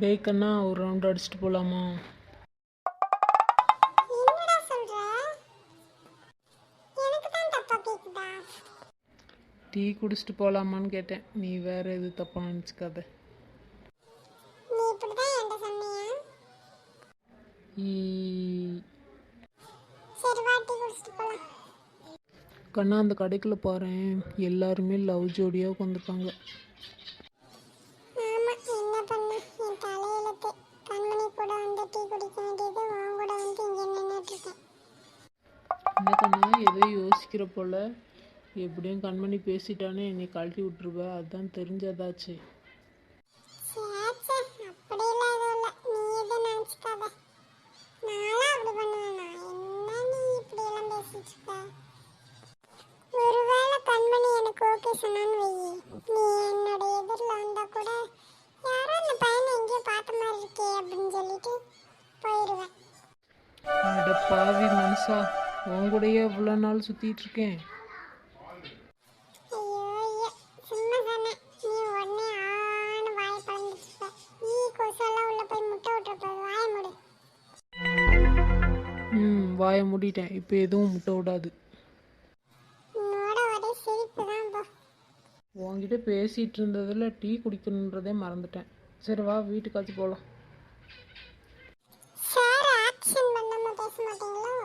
கண்ணா ஒரு ரவுண்ட் அடிச்சுட்டு போகலாமா தப்பா டீ குடிச்சிட்டு போகலாமான்னு கேட்டேன். நீ வேற எது தப்பாக நினச்சிக்காத. கண்ணா அந்த கடைக்குள்ள பாரேன். எல்லாருமே லவ் ஜோடியாக உட்காந்துருக்காங்க டீ குடிக்க வேண்டியது உன் கூட வந்து இங்க நின்னுட்டு இருக்கேன். என்ன கண்ணா ஏதோ யோசிக்கிற போல? எப்படியும் கண்மணி பேசிட்டானே என்னை கழட்டி விட்டுருவ. அதான் தெரிஞ்சதாச்சு? ஒருவேளை கண்மணி எனக்கு ஓகே சொன்னான்னு பாவி மனுஷா உன் கூடயே இவ்வளோ நாள் சுற்றிட்டு இருக்கேன். ம் வாயை மூடிட்டேன். இப்போ எதுவும் முட்டை விடாது. உன்கிட்ட பேசிகிட்டு இருந்ததில் டீ குடிக்கணுன்றதே மறந்துட்டேன். சரி வா வீட்டுக்காச்சும் போகலாம் மாட்டீங்களோ?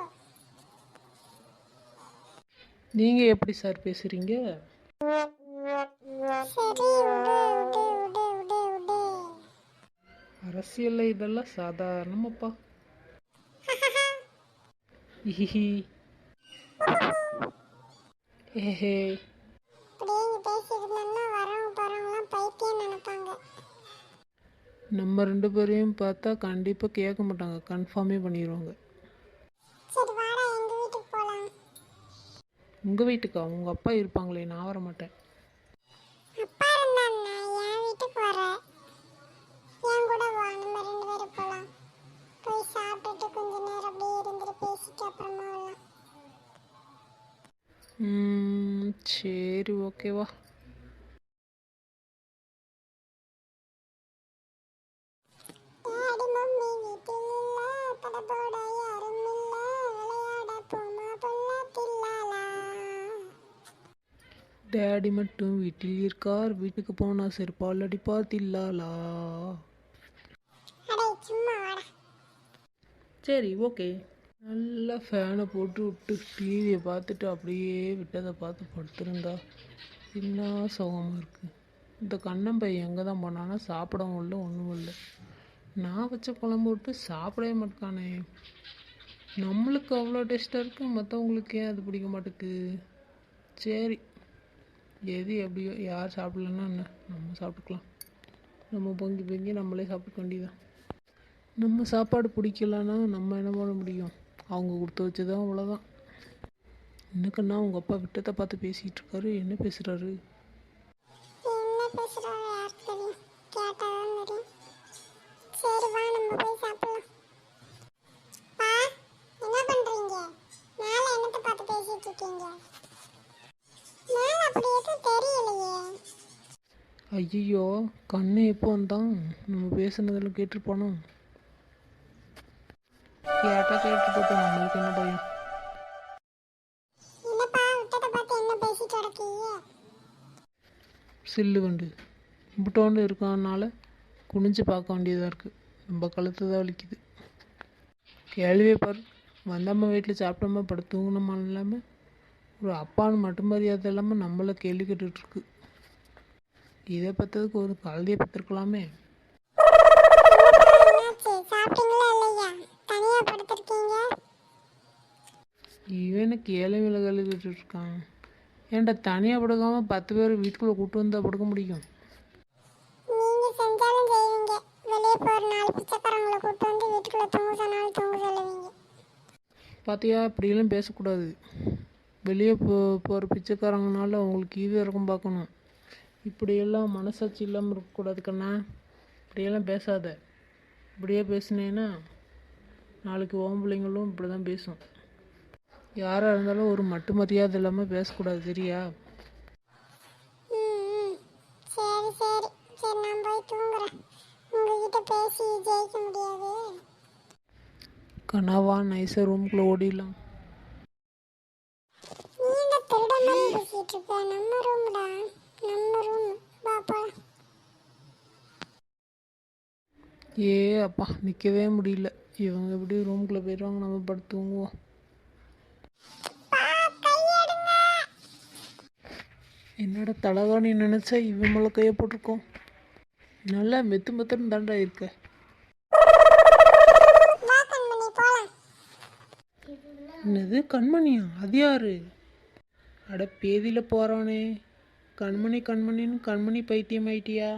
நீங்கள் எப்படி சார் பேசுகிறீங்க விடு அரசியலில் இதெல்லாம் சாதாரணமாப்பா. ஹிஹி ஏஹே. நம்ம ரெண்டு பேரையும் பார்த்தா கண்டிப்பாக கேட்க மாட்டாங்க. கன்ஃபார்மே பண்ணிடுவாங்க சரி வாடா எங்க வீட்டுக்கு போலாம் உங்கள் வீட்டுக்கா உங்கள் அப்பா இருப்பாங்களே நான் வர மாட்டேன். அப்பா இருந்தாண்ணா என் வீட்டுக்கு வர. என் கூட வா நம்ம ரெண்டு பேரும் போலாம். போய் சாப்பிட்டுட்டு கொஞ்ச நேரம் அப்படியே இருந்துட்டு பேசிட்டு அப்புறமா வரலாம். ம், சரி ஓகேவா டாடி மம்மி வீட்டில் இல்ல படபோட யாரும் இல்ல விளையாட போமா பொல்லாத்தில்லாலா டேடி மட்டும் வீட்டில் இருக்கார். வீட்டுக்கு போனால் செருப்பால் அடிப்பார். தில்லாலா. சரி ஓகே. நல்லா ஃபேனை போட்டு விட்டு டிவியை பார்த்துட்டு அப்படியே விட்டதை பார்த்து படுத்திருந்தா என்ன சுகமாக இருக்குது இந்த கண்ணம்பை எங்கே தான் போனானா சாப்பிடவும் இல்லை ஒன்றும் இல்லை. நான் வச்ச குழம்பு விட்டு சாப்பிடவே மாட்டேக்கானே நம்மளுக்கு அவ்வளோ டேஸ்ட்டாக இருக்கு மற்றவங்களுக்கு ஏன் அது பிடிக்க மாட்டேக்கு? சரி எது எப்படியோ யார் சாப்பிடலன்னா என்ன? நம்ம சாப்பிட்டுக்கலாம். நம்ம பொங்கி பொங்கி நம்மளே சாப்பிட்டுக்க வேண்டியதான் நம்ம சாப்பாடு பிடிக்கலன்னா நம்ம என்ன பண்ண முடியும்? அவங்க கொடுத்து வச்சதான் அவ்வளோதான் என்னக்கண்ணா உங்கள் அப்பா விட்டத்தை பார்த்து பேசிகிட்டு இருக்காரு. என்ன பேசுகிறாரு என்ன பேசுகிறாரு யாருக்கு தெரியும்? கேட்டாதான் தெரியும். சரி வா நம்ம போய் சாப்பிடலாம் பா என்ன பண்றீங்க மேல என்னத்தை பார்த்து பேசிட்டு இருக்கீங்க மேல அப்படி எதுவும் தெரியலையே ஐயோ கண்ணு எப்போ வந்தான்? நம்ம பேசுனதில் கேட்டுருப்பானோ கேட்டால் கேட்டு போட்டோம் நம்மளுக்கு என்ன பயம்? சில்லு வண்டு. இம்பிட்டோண்டு இருக்கனால குனிஞ்சு பார்க்க வேண்டியதாக இருக்குது நம்ம கழுத்து தான் வலிக்குது. கேள்வியை பாரு. வந்தம்மா வீட்டில் சாப்பிட்டோமா படுத்து தூங்கினோமா இல்லாமல் ஒரு அப்பான்னு மட்டும் மரியாதை இல்லாமல் நம்மளை கேள்வி கேட்டுட்ருக்கு இதை பற்றதுக்கு ஒரு கழுதையை பற்றிருக்கலாமே இவனுக்கு ஏழை விலை கழுவிட்டு இருக்கான் ஏன்டா தனியாக படுக்காமல் பத்து பேர் வீட்டுக்குள்ளே கூட்டு வந்தால் படுக்க முடியும்? பார்த்தியா இப்படியெல்லாம் பேசக்கூடாது. வெளியே போ போகிற பிச்சைக்காரங்கனால அவங்களுக்கு ஈவு இறக்கம் பார்க்கணும். இப்படியெல்லாம் மனசாட்சி இல்லாமல் இருக்கக்கூடாது கண்ணா இப்படியெல்லாம் பேசாத. இப்படியே பேசுனேன்னா நாளைக்கு ஓம் பிள்ளைங்களும் இப்படி தான் பேசும். யாராக இருந்தாலும் ஒரு மட்டு மரியாதை இல்லாமல் பேசக்கூடாது சரியா. சரி சரி. சரி நான் போய் தூங்குறேன். உங்க கிட்ட பேசி ஜெயிக்க முடியாது. கனவா நைஸாக ரூம்குள்ளே ஓடிடலாம். நீ இந்த திருட மாதிரி பேசிட்டு இருக்க? நம்ம ரூம்டா நம்ம ரூம் பாப்பா ஏ அப்பா நிற்கவே முடியல. இவங்க எப்படி ரூம்குள்ளே போயிடுவாங்க? நம்ம படுத்து தூங்குவோம். என்னோட தலைவாணி நினச்சா இவன் மேலே கையை போட்டிருக்கோம். நல்லா மெத்து மெத்துன்னு தாண்டா இருக்க. என்னது கண்மணியா? அது யாரு? அட பேதியில் போகிறானே கண்மணி கண்மணின்னு கண்மணி பைத்தியம் ஆயிட்டியா